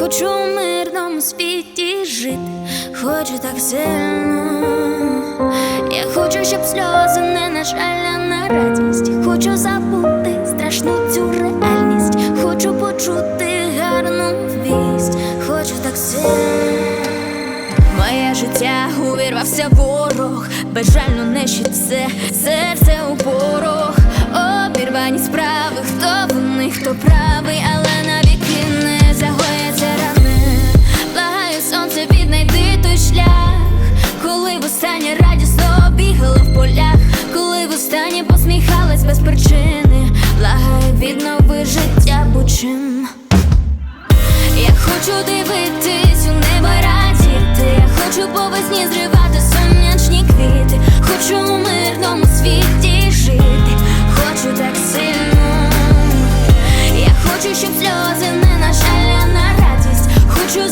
хочу у мирному світі жити, хочу так сильно. Я хочу, щоб сльози не на жаль, а на радість. Хочу забути страшну цю реальність. Хочу почути гарну вість. Хочу так сильно. Моє життя увірвався ворог, безжально нищить все, серце у порох, обірвані справи, хто вони, хто правий, посміхалась без причини, благаю, віднови життя будь-чим. Я хочу дивитись у небо радіти. Я хочу по весні зривати сонячні квіти. Хочу у мирному світі жити. Хочу так сильно. Я хочу, щоб сльози не на жаль, на радість. Хочу